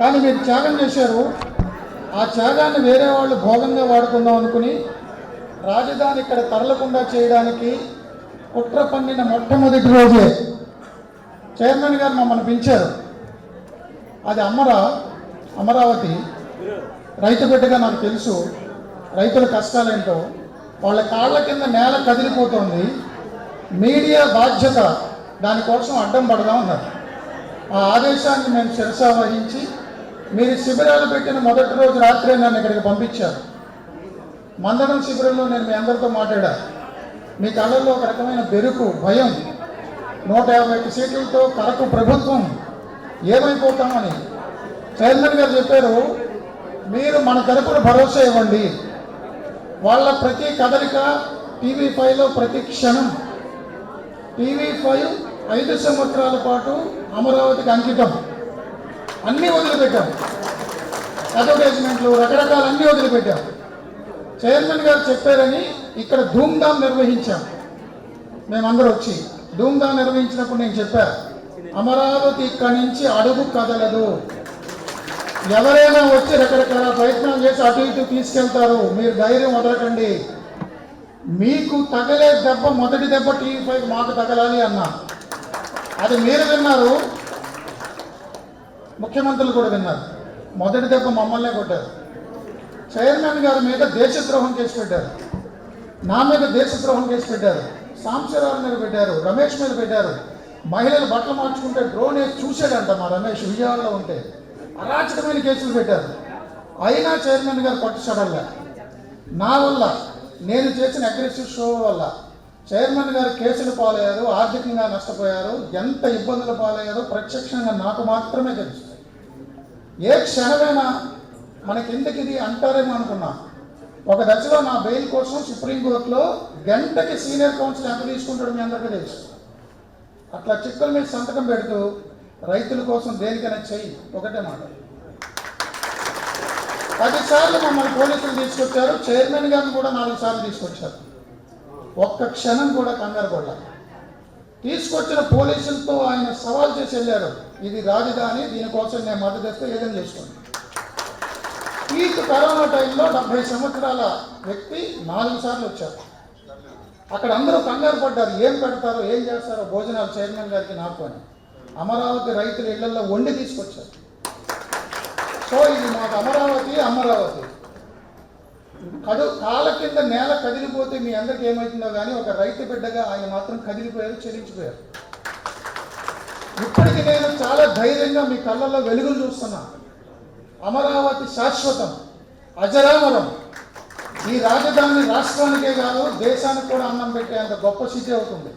కానీ మీరు త్యాగం చేశారు. ఆ త్యాగాన్ని వేరే వాళ్ళు భోగంగా వాడుకుందాం అనుకుని రాజధాని ఇక్కడ తరలకుండా చేయడానికి కుట్ర పన్నిన మొట్టమొదటి రోజే చైర్మన్ గారు మమ్మల్ని పిలిచారు. అది అమరా అమరావతి. రైతు బిడ్డగా నాకు తెలుసు. రైతుల కష్టాలేంటో. వాళ్ళ కాళ్ళ కింద నేల కదిలిపోతుంది. మీడియా బాధ్యత. దానికోసం అడ్డం పడదాం అన్నారు. ఆ ఆదేశాన్ని మేము శిరసా వహించి మీరు శిబిరాలు పెట్టిన మొదటి రోజు రాత్రే నన్ను ఇక్కడికి పంపించారు. మందడం శిబిరంలో నేను మీ అందరితో మాట్లాడా. మీ కళ్ళల్లో ఒక రకమైన బెరుకు భయం నూట యాభై ఒక్క సీట్లతో కరకు ప్రభుత్వం ఏమైపోతామని చైర్మన్ గారు చెప్పారు మీరు మన తరపున భరోసా ఇవ్వండి. వాళ్ళ ప్రతి కదలిక టీవీ ఫైవ్లో ప్రతి క్షణం. టీవీ ఫైవ్ ఐదు సంవత్సరాల పాటు అమరావతికి అంకితం. అన్నీ వదిలిపెట్టాం. అడ్వర్టైజ్మెంట్లు రకరకాల అన్నీ వదిలిపెట్టాం. చైర్మన్ గారు చెప్పారని ఇక్కడ ధూమ్ధామ్ నిర్వహించాం. మేమందరూ వచ్చి ధూమ్ధామ్ నిర్వహించినప్పుడు నేను చెప్పా అమరావతి ఇక్కడి నుంచి అడుగు కదలదు. ఎవరైనా వచ్చి రకరకాల ప్రయత్నాలు చేసి అటు ఇటు తీసుకెళ్తారు. మీరు ధైర్యం వదలకండి. మీకు తగలే దెబ్బ మొదటి దెబ్బ టీవీ ఫైవ్ మాకు తగలాలి అన్నా. అది మీరు విన్నారు. ముఖ్యమంత్రులు కూడా విన్నారు. మొదటి దెబ్బ మమ్మల్నే కొట్టారు. చైర్మన్ గారి మీద దేశద్రోహం కేసు పెట్టారు. నా మీద దేశద్రోహం కేసు పెట్టారు. సాంశరావు మీద పెట్టారు. రమేష్ మీద పెట్టారు. మహిళలు బట్టలు మార్చుకుంటే డ్రోన్ వేసి చూశాడంట మా రమేష్ విజయవాడలో ఉంటే. అరాచకమైన కేసులు పెట్టారు. అయినా చైర్మన్ గారు పట్టుచడలే నా వల్ల నేను చేసిన అగ్రెసివ్ షో వల్ల. చైర్మన్ గారు కేసులు పాలయ్యారు ఆర్థికంగా నష్టపోయారు. ఎంత ఇబ్బందులు పాలయ్యారో ప్రత్యక్షంగా నాకు మాత్రమే తెలుసు. ఏ క్షణమైనా మనకి ఎందుకు ఇది అంటారేమో అనుకున్నా. ఒక దశలో నా బెయిల్ కోసం సుప్రీంకోర్టులో గంటకి సీనియర్ కౌన్సిల్ ఎంత తీసుకుంటాడు మీ అందరికీ తెలుసు. అట్లా చిక్కుల మీద సంతకం పెడుతూ రైతుల కోసం దేనికైనా చెయ్యి. ఒకటే మాట. పదిసార్లు మమ్మల్ని పోలీసులు తీసుకొచ్చారు. చైర్మన్ గారిని కూడా నాలుగు సార్లు తీసుకొచ్చారు. ఒక్క క్షణం కూడా కంగారు పడలా. తీసుకొచ్చిన పోలీసులతో ఆయన సవాల్ చేసి వెళ్ళారు. ఇది రాజధాని దీనికోసం నేను మద్దతు ఇస్తే ఏదైనా చేసుకోండి. ఈ కరోనా టైంలో డెబ్బై సంవత్సరాల వ్యక్తి నాలుగు సార్లు వచ్చారు. అక్కడ అందరూ కంగారు పడ్డారు. ఏం పెడతారో ఏం చేస్తారో భోజనాలు చైర్మన్ గారికి నాకు అని. అమరావతి రైతుల ఇళ్ళలో వండి తీసుకొచ్చారు. సో ఇది మాకు అమరావతి అమరావతి. కడు కాళ్ళ కింద నేల కదిలిపోతే మీ అందరికి ఏమవుతుందో కానీ ఒక రైతు బిడ్డగా ఆయన మాత్రం కదిలిపోయారు చెల్లించిపోయారు. ఇప్పటికి నేను చాలా ధైర్యంగా మీ కళ్ళల్లో వెలుగులు చూస్తున్నా. అమరావతి శాశ్వతం అజరామరం. ఈ రాజధాని రాష్ట్రానికే కాదు దేశానికి కూడా అన్నం పెట్టేంత గొప్ప స్థితి అవుతుంది.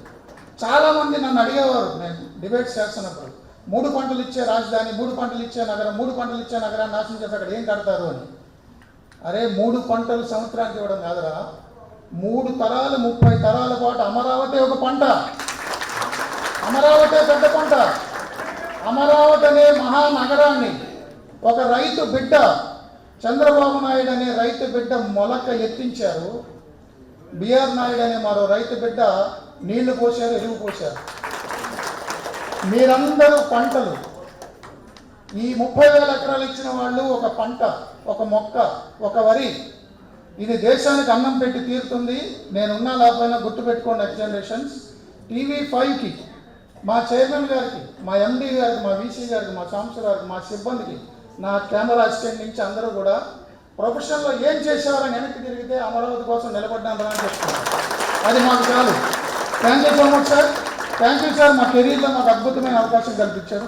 చాలా మంది నన్ను అడిగేవారు నేను డిబేట్ చేస్తున్నప్పుడు. మూడు పంటలు ఇచ్చే రాజధాని మూడు పంటలు ఇచ్చే నగరం మూడు పంటలు ఇచ్చే నగరాన్ని నాశనం చేసి అక్కడ ఏం కడతారు అని. అరే మూడు పంటలు సంవత్సరానికి ఇవ్వడం కాదురా. మూడు తరాలు ముప్పై తరాల పాటు అమరావతి ఒక పంట. అమరావతి పెద్ద పంట. అమరావతి అనే మహానగరాన్ని ఒక రైతు బిడ్డ చంద్రబాబు నాయుడు అనే రైతు బిడ్డ మొలక ఎత్తించారు. బిఆర్ నాయుడు అనే మరో రైతు బిడ్డ నీళ్ళు పోశారు ఎరువు పోశారు. మీరందరూ పంటలు ఈ ముప్పై వేల ఎకరాలు ఇచ్చిన వాళ్ళు ఒక పంట ఒక మొక్క ఒక వరి. ఇది దేశానికి అన్నం పెట్టి తీరుతుంది. నేనున్నా లేకపోయినా గుర్తుపెట్టుకోండి నెక్స్ట్ జనరేషన్స్ టీవీ ఫైవ్కి మా చైర్మన్ గారికి మా ఎండీ గారికి మా వీసీ గారికి మా సాంసర్ గారికి మా సిబ్బందికి నా కెమెరా అసిస్టెంట్ నుంచి అందరూ కూడా ప్రొఫెషన్లో ఏం చేసేవారని వెనక్కి తిరిగితే అమరావతి కోసం నిలబడ్డాను రా అని చెప్తున్నారు. అది మాకు చాలు. Thank you so much sir thank you sir మా కెరీర్లో మాకు అద్భుతమైన అవకాశం కల్పించారు.